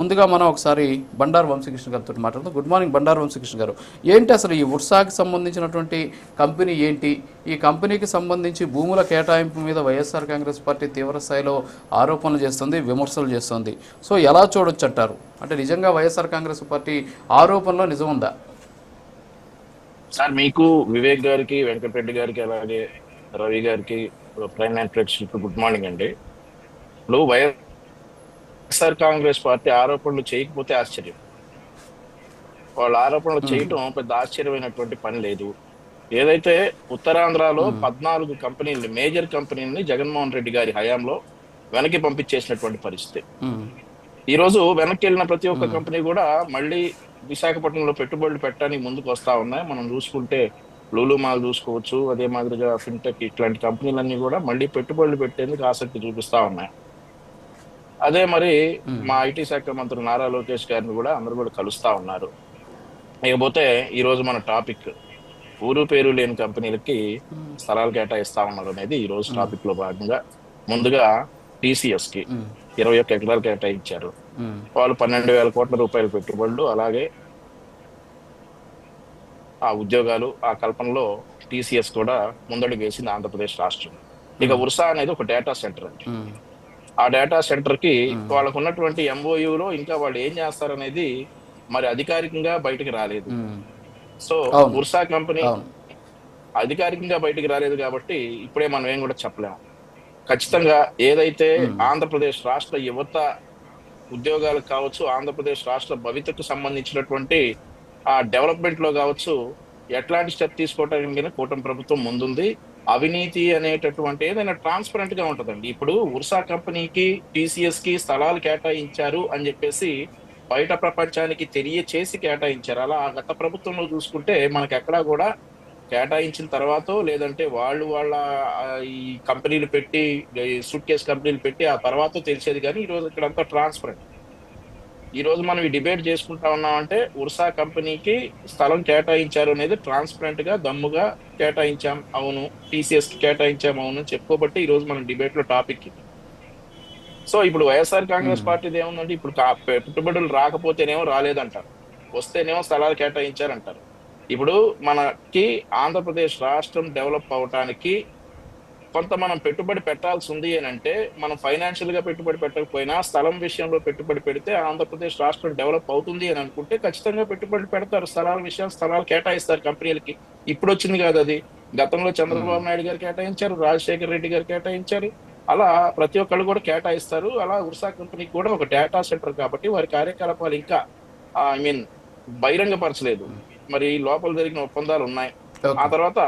ముందుగా మనం ఒకసారి బండారు వంశీకృష్ణ గారితో మాట్లాడుతాం గుడ్ మార్నింగ్ బండారు వంశీకృష్ణ గారు. ఏంటి అసలు ఈ ఉర్సాకి సంబంధించినటువంటి కంపెనీ ఏంటి? ఈ కంపెనీకి సంబంధించి భూముల కేటాయింపు మీద వైఎస్ఆర్ కాంగ్రెస్ పార్టీ తీవ్రస్థాయిలో ఆరోపణలు చేస్తుంది విమర్శలు చేస్తుంది. సో ఎలా చూడొచ్చు అంటారు అంటే నిజంగా వైఎస్ఆర్ కాంగ్రెస్ పార్టీ ఆరోపణలో నిజం ఉందా? సార్ మీకు వివేక్ గారికి వెంకటరెడ్డి గారికి అలాగే రవి గారికి ప్రైమ్ ప్రేక్షకులకు గుడ్ మార్నింగ్ అండి. ఇప్పుడు వైఎస్ఆర్ కాంగ్రెస్ పార్టీ ఆరోపణలు చేయకపోతే ఆశ్చర్యం. వాళ్ళ ఆరోపణలు చేయటం పెద్ద ఆశ్చర్యమైనటువంటి పని లేదు. ఏదైతే ఉత్తరాంధ్రలో పద్నాలుగు కంపెనీలు మేజర్ కంపెనీలని జగన్మోహన్ రెడ్డి గారి హయాంలో వెనక్కి పంపించేసినటువంటి పరిస్థితి. ఈ రోజు వెనక్కి వెళ్ళిన ప్రతి ఒక్క కంపెనీ కూడా మళ్ళీ విశాఖపట్నంలో పెట్టుబడులు పెట్టడానికి ముందుకు వస్తా ఉన్నాయి. మనం చూసుకుంటే లూలు మాల్ చూసుకోవచ్చు అదే మాదిరిగా ఫిన్టెక్ ఇట్లాంటి కంపెనీలన్నీ కూడా మళ్ళీ పెట్టుబడులు పెట్టేందుకు ఆసక్తి చూపిస్తా ఉన్నాయి. అదే మరి మా ఐటీ శాఖ మంత్రి నారా లోకేష్ గారిని కూడా అందరూ కూడా కలుస్తా ఉన్నారు. ఇకపోతే ఈ రోజు మన టాపిక్ ఊరు పేరు లేని కంపెనీలకి స్థలాలు కేటాయిస్తా ఉన్నారు అనేది ఈ రోజు టాపిక్లో భాగంగా. ముందుగా టీసీఎస్కి ఇరవై ఒక్క ఎకరాలు కేటాయించారు. వాళ్ళు పన్నెండు వేల కోట్ల రూపాయల పెట్టుబడులు అలాగే ఆ ఉద్యోగాలు ఆ కల్పనలో టీసీఎస్ కూడా ముందడుగు వేసింది ఆంధ్రప్రదేశ్ రాష్ట్రం. ఇక ఉర్సా అనేది ఒక డేటా సెంటర్ అండి. ఆ డేటా సెంటర్కి వాళ్ళకు ఉన్నటువంటి MOU లో ఇంకా వాళ్ళు ఏం చేస్తారనేది మరి అధికారికంగా బయటకు రాలేదు. ఉమ్, సో. ఉర్సా కంపెనీ అధికారికంగా బయటికి రాలేదు కాబట్టి ఇప్పుడే మనం ఏం కూడా చెప్పలేము ఖచ్చితంగా ఏదైతే ఆంధ్రప్రదేశ్ రాష్ట్ర యువత ఉద్యోగాలకు కావచ్చు ఆంధ్రప్రదేశ్ రాష్ట్ర భవితకు సంబంధించినటువంటి ఆ డెవలప్మెంట్లో కావచ్చు ఎట్లాంటి స్టెప్ తీసుకోవడానికి కానీ కూటమి ప్రభుత్వం ముందుంది. అవినీతి అనేటటువంటి ఏదైనా ట్రాన్స్పరెంట్గా ఉంటుందండి. ఇప్పుడు ఉర్సా కంపెనీకి టీసీఎస్కి స్థలాలు కేటాయించారు అని చెప్పేసి బయట ప్రపంచానికి తెలియచేసి కేటాయించారు. అలా ఆ గత ప్రభుత్వంలో చూసుకుంటే మనకి ఎక్కడా కూడా కేటాయించిన తర్వాత లేదంటే వాళ్ళు వాళ్ళ ఈ కంపెనీలు పెట్టి సూట్ కేస్ కంపెనీలు పెట్టి ఆ తర్వాత తెలిసేది. కానీ ఈరోజు ఇక్కడంతా ఇక్కడ ట్రాన్స్పరెంట్ ఈ రోజు మనం ఈ డిబేట్ చేసుకుంటా ఉన్నామంటే ఉర్సా కంపెనీకి స్థలం కేటాయించారు అనేది ట్రాన్స్పరెంట్గా దమ్ముగా కేటాయించాం అవును టీసీఎస్కి కేటాయించాం అవును చెప్పుకోబట్టి ఈ రోజు మనం డిబేట్లో టాపిక్ సో ఇప్పుడు వైఎస్ఆర్ కాంగ్రెస్ పార్టీది ఏముందంటే ఇప్పుడు పెట్టుబడులు రాకపోతేనేమో రాలేదంటారు. వస్తేనేమో స్థలాలు కేటాయించారంటారు. ఇప్పుడు మనకి ఆంధ్రప్రదేశ్ రాష్ట్రం డెవలప్ అవటానికి కొంత మనం పెట్టుబడి పెట్టాల్సి ఉంది అని అంటే మనం ఫైనాన్షియల్గా పెట్టుబడి పెట్టకపోయినా స్థలం విషయంలో పెట్టుబడి పెడితే ఆంధ్రప్రదేశ్ రాష్ట్రం డెవలప్ అవుతుంది అని అనుకుంటే ఖచ్చితంగా పెట్టుబడి పెడతారు. స్థలాల విషయం స్థలాలు కేటాయిస్తారు కంపెనీలకి. ఇప్పుడు వచ్చింది కాదు అది. గతంలో చంద్రబాబు నాయుడు గారు కేటాయించారు రాజశేఖర్ రెడ్డి గారు కేటాయించారు. అలా ప్రతి ఒక్కళ్ళు కూడా కేటాయిస్తారు. అలా ఉర్సా కంపెనీకి కూడా ఒక డేటా సెంటర్ కాబట్టి వారి కార్యకలాపాలు ఇంకా ఐ మీన్ బహిరంగపరచలేదు. మరి లోపల జరిగిన ఒప్పందాలు ఉన్నాయి. ఆ తర్వాత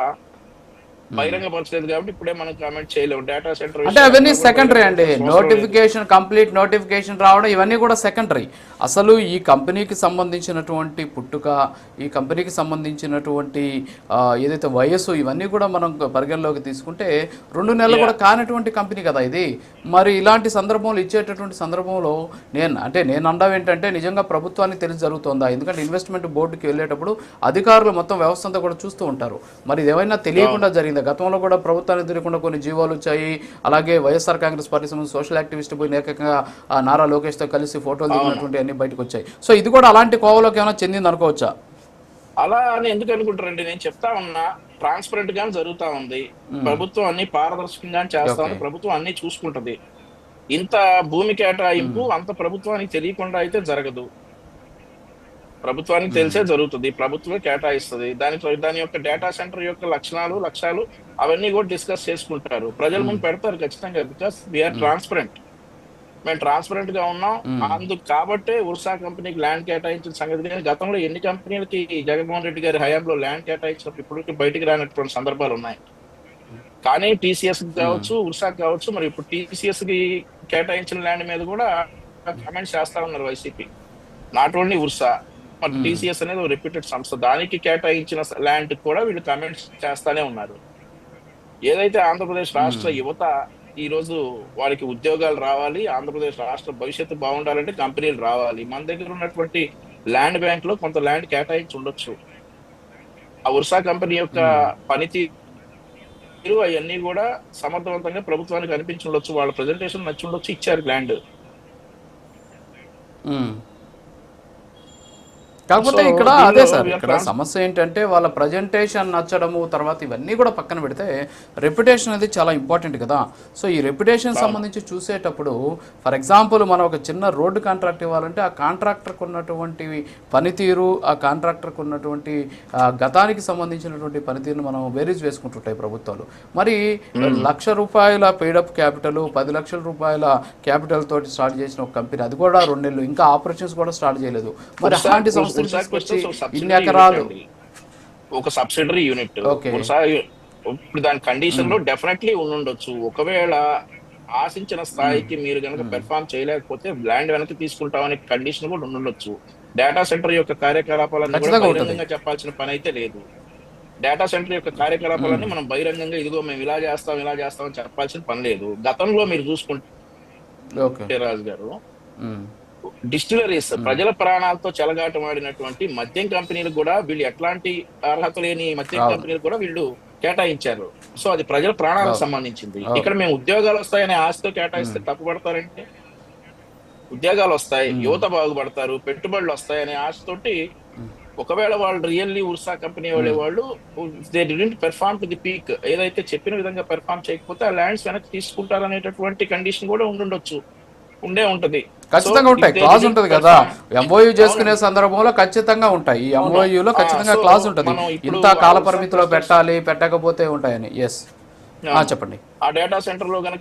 బహిరంగపరచలేదు కాబట్టి ఇప్పుడే మనం కామెంట్ చేయలేము. డేటా సెంటర్ అంటే అవన్నీ సెకండరీ అండి. నోటిఫికేషన్ కంప్లీట్ నోటిఫికేషన్ రావడం ఇవన్నీ కూడా సెకండరీ అసలు ఈ కంపెనీకి సంబంధించినటువంటి పుట్టుక ఈ కంపెనీకి సంబంధించినటువంటి ఏదైతే వయస్సు ఇవన్నీ కూడా మనం పరిగణలోకి తీసుకుంటే రెండు నెలలు కూడా కానటువంటి కంపెనీ కదా ఇది. మరి ఇలాంటి సందర్భంలో ఇచ్చేటటువంటి సందర్భంలో నేను అంటే నేను అనడం ఏంటంటే నిజంగా ప్రభుత్వానికి తెలిసి జరుగుతుందా? ఎందుకంటే ఇన్వెస్ట్మెంట్ బోర్డుకి వెళ్ళేటప్పుడు అధికారులు మొత్తం వ్యవస్థ అంతా కూడా చూస్తూ ఉంటారు. మరి ఇది ఏమైనా తెలియకుండా జరిగిందా? గతంలో కూడా ప్రభుత్వానికి తెలియకుండా కొన్ని జీవోలు వచ్చాయి. అలాగే వైఎస్ఆర్ కాంగ్రెస్ పార్టీ సంబంధించి సోషల్ యాక్టివిస్ట్ పోయి ఏకంగా నారా లోకేష్తో కలిసి ఫోటోలు దిగినటువంటి అన్ని బయటకు వచ్చాయి. సో ఇది కూడా అలాంటి కోవలోకి ఏమైనా చెందింది అనుకోవచ్చా? అలా అని ఎందుకు అనుకుంటారండి? నేను చెప్తా ఉన్నా ట్రాన్స్పరెంట్ గానే జరుగుతా ఉంది. ప్రభుత్వం అన్ని పారదర్శకంగా చేస్తా ఉంది. ప్రభుత్వం అన్ని చూసుకుంటది. ఇంత భూమి కేటాయింపు అంత ప్రభుత్వానికి తెలియకుండా అయితే జరగదు. ప్రభుత్వానికి తెలిసే జరుగుతుంది. ప్రభుత్వమే కేటాయిస్తుంది. దాని దాని యొక్క డేటా సెంటర్ యొక్క లక్షణాలు లక్ష్యాలు అవన్నీ కూడా డిస్కస్ చేసుకుంటారు. ప్రజల ముందు పెడతారు ఖచ్చితంగా బికాస్ వీఆర్ ట్రాన్స్పరెంట్ మేము. ట్రాన్స్పరెంట్గా ఉన్నాం. అందుకు కాబట్టే ఉర్సా కంపెనీకి ల్యాండ్ కేటాయించిన సంగతి కానీ గతంలో ఎన్ని కంపెనీలకి జగన్మోహన్ రెడ్డి గారి హయాంలో ల్యాండ్ కేటాయించినప్పుడు ఇప్పటికి బయటికి రానటువంటి సందర్భాలు ఉన్నాయి. కానీ టీసీఎస్ కావచ్చు ఉర్సా కావచ్చు మరి ఇప్పుడు టీసీఎస్కి కేటాయించిన ల్యాండ్ మీద కూడా కమెంట్స్ చేస్తా ఉన్నారు YCP not only Ursa TCS అనేది రిపీటెడ్ సంస్థ. దానికి కేటాయించిన ల్యాండ్ కూడా వీళ్ళు కమెంట్స్ చేస్తానే ఉన్నారు. ఏదైతే ఆంధ్రప్రదేశ్ రాష్ట్ర యువత ఈ రోజు వారికి ఉద్యోగాలు రావాలి ఆంధ్రప్రదేశ్ రాష్ట్ర భవిష్యత్తు బాగుండాలంటే కంపెనీలు రావాలి. మన దగ్గర ఉన్నటువంటి ల్యాండ్ బ్యాంక్లో కొంత ల్యాండ్ కేటాయించి ఉండొచ్చు. ఆ ఉర్సా కంపెనీ యొక్క పనితీరు అవన్నీ కూడా సమర్థవంతంగా ప్రభుత్వానికి అనిపించి ఉండొచ్చు. వాళ్ళ ప్రజెంటేషన్ నచ్చి ఉండొచ్చు ఇచ్చారు ల్యాండ్. కాకపోతే ఇక్కడ అదే సార్ ఇక్కడ సమస్య ఏంటంటే వాళ్ళ ప్రజెంటేషన్ నచ్చడము తర్వాత ఇవన్నీ కూడా పక్కన పెడితే రెప్యుటేషన్ అనేది చాలా ఇంపార్టెంట్ కదా. సో ఈ రెప్యుటేషన్ సంబంధించి చూసేటప్పుడు ఫర్ ఎగ్జాంపుల్ మనం ఒక చిన్న రోడ్డు కాంట్రాక్ట్ ఇవ్వాలంటే ఆ కాంట్రాక్టర్కి ఉన్నటువంటి పనితీరు ఆ కాంట్రాక్టర్కి ఉన్నటువంటి గతానికి సంబంధించినటువంటి పనితీరును మనం వేరీజ్ వేసుకుంటుంటాయి ప్రభుత్వాలు. మరి లక్ష రూపాయల పెయిడప్ క్యాపిటల్ పది లక్షల రూపాయల క్యాపిటల్ తోటి స్టార్ట్ చేసిన ఒక కంపెనీ అది కూడా రెండు నెలలు ఇంకా ఆపరేషన్స్ కూడా స్టార్ట్ చేయలేదు. మరి అలాంటి సంస్థలు తీసుకొచ్చి ఇన్ని ఎకరాలు. ఒక సబ్సిడరీ యూనిట్ ఇప్పుడు దాని కండిషన్లో డెఫినెట్లీ ఉండొచ్చు ఒకవేళ ఆశించిన స్థాయికి మీరు కనుక పెర్ఫామ్ చేయలేకపోతే ల్యాండ్ వెనక్కి తీసుకుంటామనే కండిషన్ కూడా ఉండొచ్చు డేటా సెంటర్ యొక్క కార్యకలాపాలను కూడా ఖచ్చితంగా ఉంటుంది. బహిరంగంగా చెప్పాల్సిన పని అయితే లేదు. డేటా సెంటర్ యొక్క కార్యకలాపాలన్నీ మనం బహిరంగంగా ఇదిగో మేము ఇలా చేస్తాం ఇలా చేస్తాం అని చెప్పాల్సిన పని లేదు. గతంలో మీరు చూసుకుంటే రాజు గారు. డిస్టిలరీస్ ప్రజల ప్రాణాలతో చెలగాటమాడినటువంటి మద్యం కంపెనీలకు కూడా వీళ్ళు ఎట్లాంటి అర్హత లేని మద్యం అవును. కంపెనీలకు కూడా వీళ్ళు కేటాయించారు. సో అది ప్రజల ప్రాణాలకు సంబంధించింది. ఇక్కడ మేము ఉద్యోగాలు వస్తాయనే ఆశతో కేటాయిస్తే తప్పుపడతారంటే? ఉద్యోగాలు వస్తాయి యువత బాగుపడతారు పెట్టుబడులు వస్తాయనే ఆశతోటి ఒకవేళ వాళ్ళు రియల్లీ ఉర్సా కంపెనీ వాళ్ళే వాళ్ళు they didn't perform to the peak ఏదైతే చెప్పిన విధంగా పెర్ఫార్మ్ చేయకపోతే ఆ ల్యాండ్స్ వెనక్కి తీసుకుంటారు అనేటటువంటి కండిషన్ కూడా ఉండుండొచ్చు. ఉండే ఉంటది. ఖచ్చితంగా ఉంటాయి. క్లాజ్ didn't ఉంటది కదా. ఎంఓయూ చేసుకునే సందర్భంలో ఖచ్చితంగా ఉంటాయి. ఈ ఎంఓయూలో ఆ, ఖచ్చితంగా క్లాజ్ ఉంటది. ఇంత కాల పరిమితిలో పెట్టాలి పెట్టకపోతే ఉంటాయని. ఎస్ చెప్పండి. ఆ డేటా సెంటర్లో గనక